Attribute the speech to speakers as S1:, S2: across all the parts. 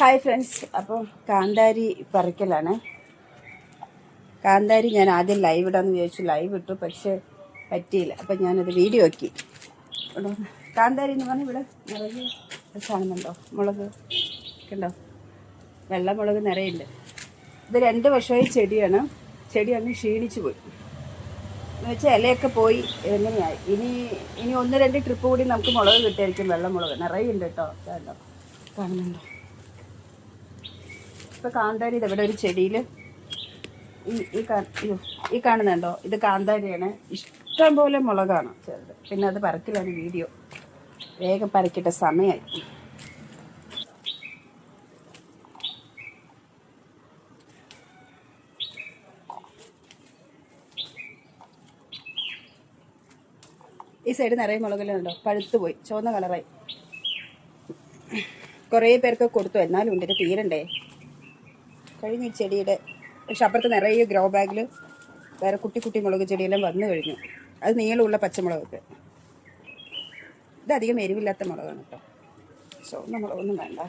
S1: Hi friends അപ്പോൾ കാന്താരി പറിക്കലാണ്. കാന്താരി ഞാൻ ആദ്യം ലൈവ് ഇടാമെന്ന് വിചാരിച്ചു. ലൈവ് ഇട്ടു പക്ഷേ പറ്റിയില്ല. അപ്പം ഞാനത് വീഡിയോ ആക്കി. കാന്താരി എന്ന് പറഞ്ഞാൽ ഇവിടെ നിറയെ കാണുന്നുണ്ടോ മുളക് കണ്ടോ വെള്ളമുളക് നിറയുണ്ട്. ഇത് രണ്ട് വർഷമായി ചെടിയാണ്. ചെടി അങ്ങ് ക്ഷീണിച്ചു പോയി. എന്ന് വെച്ചാൽ ഇലയൊക്കെ പോയി എങ്ങനെയായി? ഇനി ഇനി ഒന്ന് രണ്ട് ട്രിപ്പ് കൂടി നമുക്ക് മുളക് കിട്ടിയായിരിക്കും വെള്ളമുളക് നിറയുണ്ട് കേട്ടോ. കേട്ടോ കാണുന്നുണ്ടോ? ഇപ്പൊ കാന്താരി ഇത് ഇവിടെ ഒരു ചെടിയിൽ ഈ കാണുന്നുണ്ടോ ഇത് കാന്താരിയാണ്. ഇഷ്ടം പോലെ മുളകാണ് ചെറുത്. പിന്നെ അത് പറിക്കലാണ് വീഡിയോ. വേഗം പറിക്കട്ടെ സമയമായി ഈ സൈഡ് നിറയെ മുളകലുണ്ടോ പഴുത്തു പോയി ചുവന്ന കളറായി. കുറേ പേർക്ക് കൊടുത്തു എന്നാലും ഉണ്ട് ഇത് തീരണ്ടേ? കഴിഞ്ഞ ചെടിയുടെ പക്ഷെ അപ്പുറത്ത് നിറയെ ഗ്രോ ബാഗിൽ വേറെ കുട്ടി കുട്ടി മുളക് ചെടിയെല്ലാം വന്നു കഴിഞ്ഞു. അത് നീളമുള്ള പച്ചമുളകൊക്കെ. ഇത് അധികം എരിവില്ലാത്ത മുളകാണ് കേട്ടോ സോ നമ്മളൊന്നും വേണ്ട.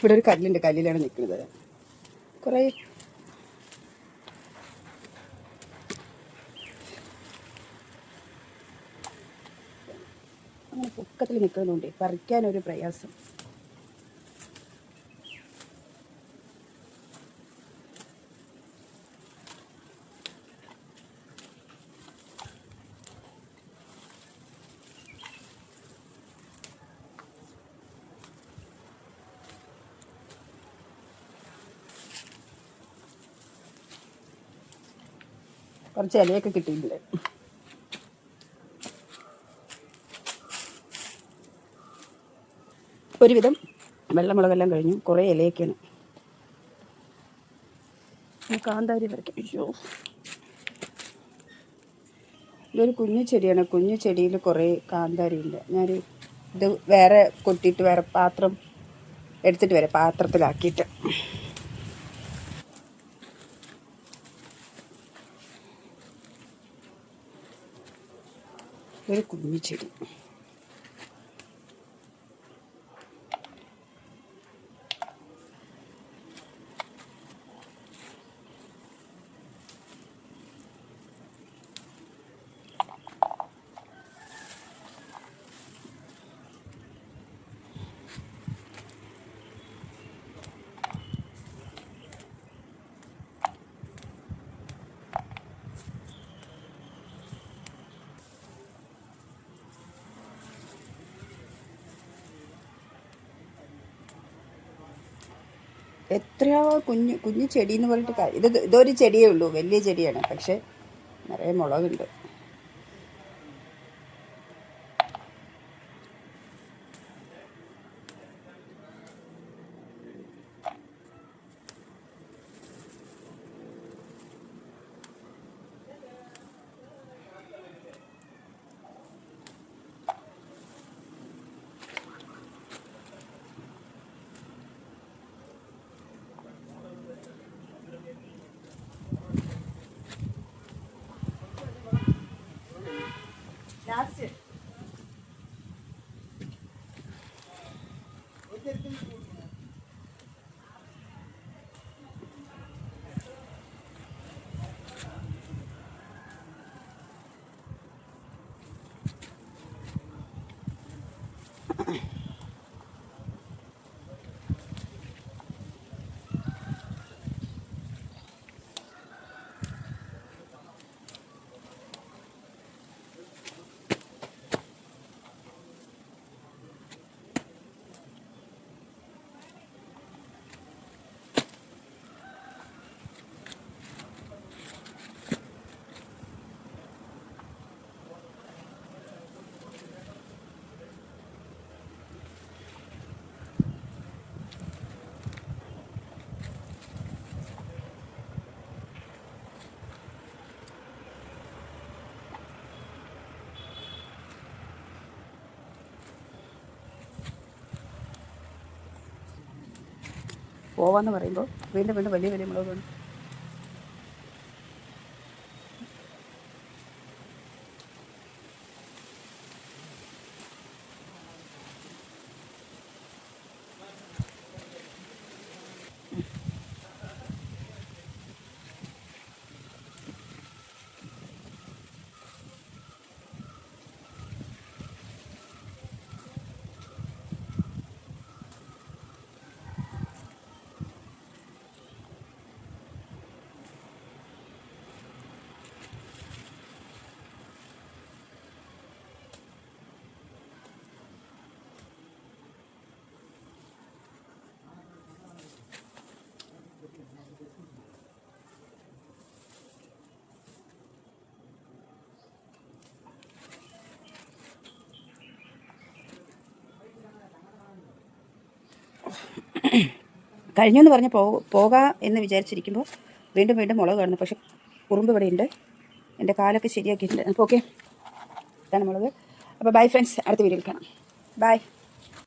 S1: ഇവിടെ ഒരു കല്ലുണ്ട് കല്ലിലാണ് നിൽക്കുന്നത്. കുറേ അങ്ങനെ പൊക്കത്തിൽ നിൽക്കുന്നുണ്ട് പറിക്കാനൊരു പ്രയാസം. കുറച്ച് ഇലയൊക്കെ കിട്ടിയിട്ടുണ്ട് ഒരുവിധം വെള്ളമുളകെല്ലാം കഴിഞ്ഞു. കുറേ ഇലയൊക്കെയാണ്. കാന്താരി വരയ്ക്കും. ഇതൊരു കുഞ്ഞു ചെടിയാണ്. കുഞ്ഞു ചെടിയിൽ കുറേ കാന്താരി ഉണ്ട്. ഞാൻ ഇത് വേറെ കൊട്ടിയിട്ട് വേറെ പാത്രം എടുത്തിട്ട് വരാം. പാത്രത്തിലാക്കിയിട്ട്. ഒരു കുഞ്ഞു ചെടി എത്രയോ കുഞ്ഞു കുഞ്ഞു ചെടി എന്ന് പറഞ്ഞിട്ട് ഇത് ഇതൊരു ചെടിയേ ഉള്ളൂ വലിയ ചെടിയാണ്. പക്ഷെ നിറയെ മുളകുണ്ട്. ലാസ്റ്റ് പോവാന്ന് പറയുമ്പോൾ വീണ്ടും വീണ്ടും വലിയ വലിയ മുളക് വേണം കഴിഞ്ഞു എന്ന് പറഞ്ഞ് പോ പോകാം എന്ന് വിചാരിച്ചിരിക്കുമ്പോൾ വീണ്ടും വീണ്ടും മുളക് കാണുന്നു. പക്ഷെ കുറുമ്പ് ഇവിടെ ഉണ്ട്. എന്റെ കാലൊക്കെ ശരിയാക്കിയിട്ടുണ്ട്. അപ്പോൾ ഓക്കെ. ഇതാണ് മുളക്. അപ്പോൾ ബൈ ഫ്രണ്ട്സ്. അടുത്ത വീഡിയോയിൽ കാണാം. ബൈ.